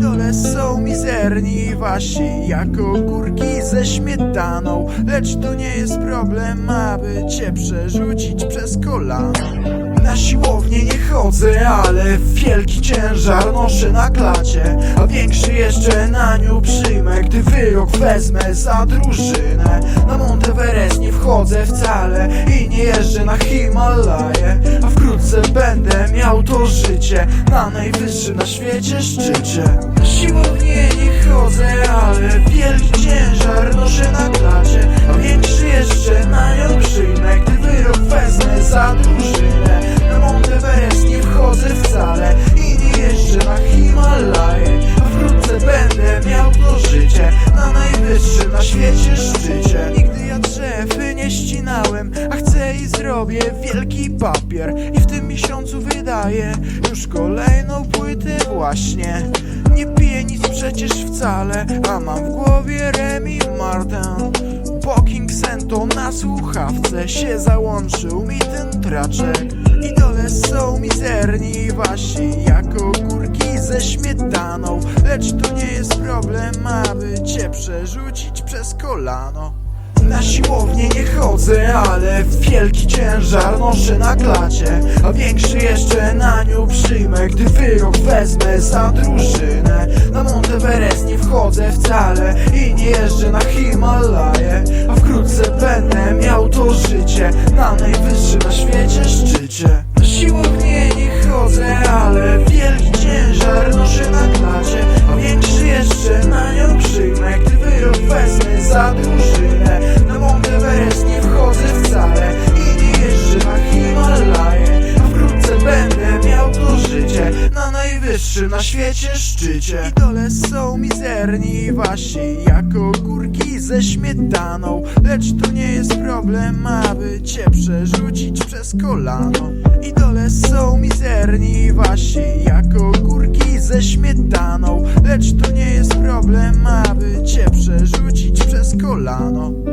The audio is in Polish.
Idole są mizerni, wasi jako górki ze śmietaną. Lecz to nie jest problem, aby cię przerzucić przez kolano. Na siłownię nie chodzę, ale wielki ciężar noszę na klacie. A większy jeszcze na nią przyjmę, gdy wyrok wezmę za drużynę. Na Monteverest nie wchodzę wcale i nie jeżdżę na Himalaje będę miał to życie na najwyższym na świecie szczycie. Na siłownię nie chodzę, ale wielki ciężar noszę na klacie A większy jeszcze na nią przyjmę, gdy wyrok wezmę za drużynę. Na Monteverest nie wchodzę wcale i nie jeżdżę na Himalaje A wkrótce będę miał to życie na najwyższym na świecie szczycie. Nigdy ja drzewy nie ścinałem, a i zrobię wielki papier. I w tym miesiącu wydaję już kolejną płytę właśnie. Nie piję nic przecież wcale, a mam w głowie Remy Martin Booking Sento na słuchawce się załączył mi ten traczek. Idole są mizerni wasi jako górki ze śmietaną. Lecz to nie jest problem, aby cię przerzucić przez kolano na siłownię nie chodzę, ale wielki ciężar noszę na klacie A większy jeszcze na nią przyjmę, gdy wyrok wezmę za drużynę. Na Monteverest nie wchodzę wcale i nie jeżdżę na Himalaje A wkrótce będę miał to życie na najwyższym na świecie szczycie na najwyższym na świecie szczycie. Idole są mizerni wasi jako górki ze śmietaną. Lecz to nie jest problem, aby cię przerzucić przez kolano. Idole są mizerni wasi jako górki ze śmietaną. Lecz to nie jest problem, aby cię przerzucić przez kolano